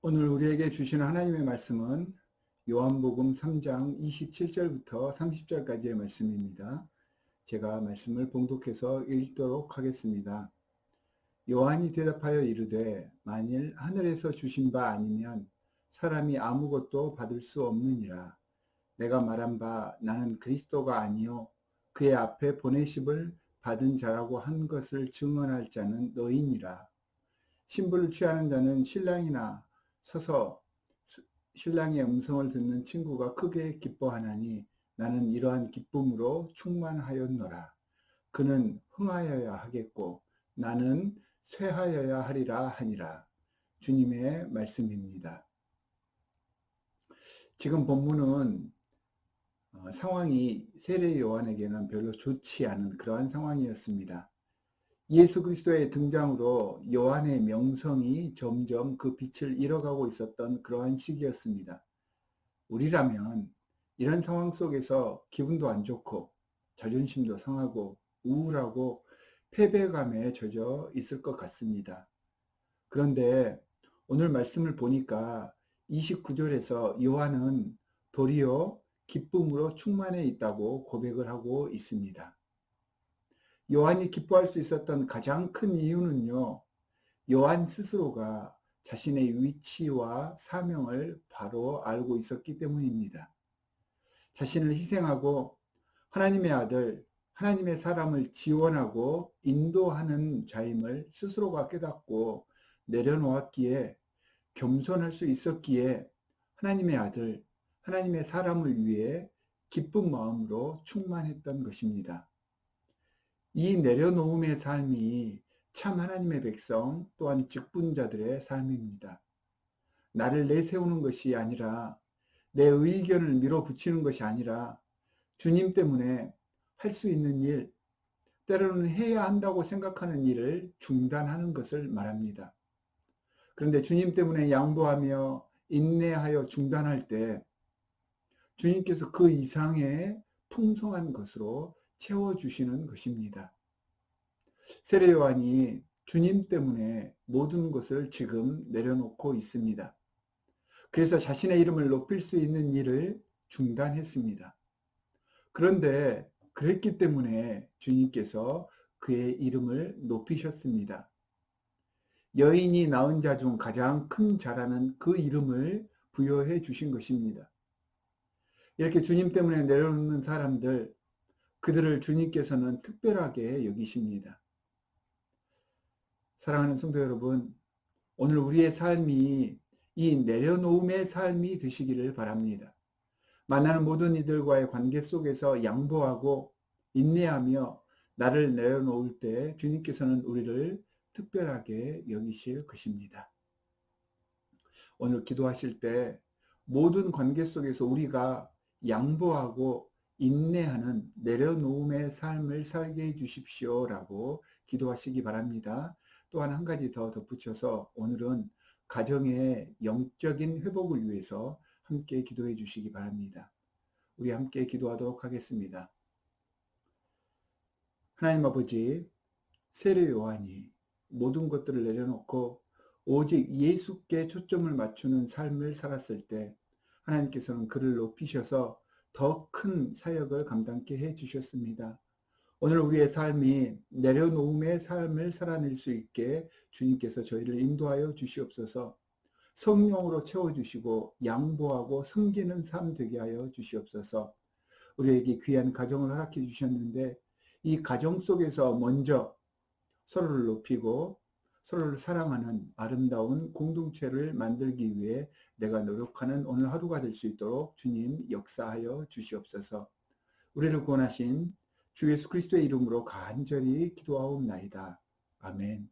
오늘 우리에게 주시는 하나님의 말씀은 요한복음 3장 27절부터 30절까지의 말씀입니다. 제가 말씀을 봉독해서 읽도록 하겠습니다. 요한이 대답하여 이르되 만일 하늘에서 주신 바 아니면 사람이 아무것도 받을 수 없느니라. 내가 말한 바 나는 그리스도가 아니요 그의 앞에 보내심을 받은 자라고 한 것을 증언할 자는 너희니라. 신부를 취하는 자는 신랑이나 서서 신랑의 음성을 듣는 친구가 크게 기뻐하나니 나는 이러한 기쁨으로 충만하였노라. 그는 흥하여야 하겠고 나는 쇠하여야 하리라 하니라. 주님의 말씀입니다. 지금 본문은 어, 상황이 세례 요한에게는 별로 좋지 않은 그러한 상황이었습니다. 예수 그리스도의 등장으로 요한의 명성이 점점 그 빛을 잃어가고 있었던 그러한 시기였습니다. 우리라면 이런 상황 속에서 기분도 안 좋고 자존심도 상하고 우울하고 패배감에 젖어 있을 것 같습니다. 그런데 오늘 말씀을 보니까 29절에서 요한은 도리어 기쁨으로 충만해 있다고 고백을 하고 있습니다. 요한이 기뻐할 수 있었던 가장 큰 이유는요, 요한 스스로가 자신의 위치와 사명을 바로 알고 있었기 때문입니다. 자신을 희생하고 하나님의 아들, 하나님의 사람을 지원하고 인도하는 자임을 스스로가 깨닫고 내려놓았기에 겸손할 수 있었기에 하나님의 아들, 하나님의 사람을 위해 기쁜 마음으로 충만했던 것입니다. 이 내려놓음의 삶이 참 하나님의 백성 또한 직분자들의 삶입니다. 나를 내세우는 것이 아니라 내 의견을 밀어붙이는 것이 아니라 주님 때문에 할 수 있는 일, 때로는 해야 한다고 생각하는 일을 중단하는 것을 말합니다. 그런데 주님 때문에 양보하며 인내하여 중단할 때 주님께서 그 이상의 풍성한 것으로 채워주시는 것입니다. 세례 요한이 주님 때문에 모든 것을 지금 내려놓고 있습니다. 그래서 자신의 이름을 높일 수 있는 일을 중단했습니다. 그런데 그랬기 때문에 주님께서 그의 이름을 높이셨습니다. 여인이 낳은 자 중 가장 큰 자라는 그 이름을 부여해 주신 것입니다. 이렇게 주님 때문에 내려놓는 사람들, 그들을 주님께서는 특별하게 여기십니다. 사랑하는 성도 여러분, 오늘 우리의 삶이 이 내려놓음의 삶이 되시기를 바랍니다. 만나는 모든 이들과의 관계 속에서 양보하고 인내하며 나를 내려놓을 때 주님께서는 우리를 특별하게 여기실 것입니다. 오늘 기도하실 때 모든 관계 속에서 우리가 양보하고 인내하는 내려놓음의 삶을 살게 해 주십시오 라고 기도하시기 바랍니다. 또한 한 가지 더 덧붙여서 오늘은 가정의 영적인 회복을 위해서 함께 기도해 주시기 바랍니다. 우리 함께 기도하도록 하겠습니다. 하나님 아버지, 세례 요한이 모든 것들을 내려놓고 오직 예수께 초점을 맞추는 삶을 살았을 때 하나님께서는 그를 높이셔서 더 큰 사역을 감당케 해 주셨습니다. 오늘 우리의 삶이 내려놓음의 삶을 살아낼 수 있게 주님께서 저희를 인도하여 주시옵소서 성령으로 채워주시고 양보하고 섬기는 삶 되게 하여 주시옵소서 우리에게 귀한 가정을 허락해 주셨는데 이 가정 속에서 먼저 서로를 높이고 서로를 사랑하는 아름다운 공동체를 만들기 위해 내가 노력하는 오늘 하루가 될 수 있도록 주님 역사하여 주시옵소서 우리를 구원하신 주 예수 그리스도의 이름으로 간절히 기도하옵나이다. 아멘.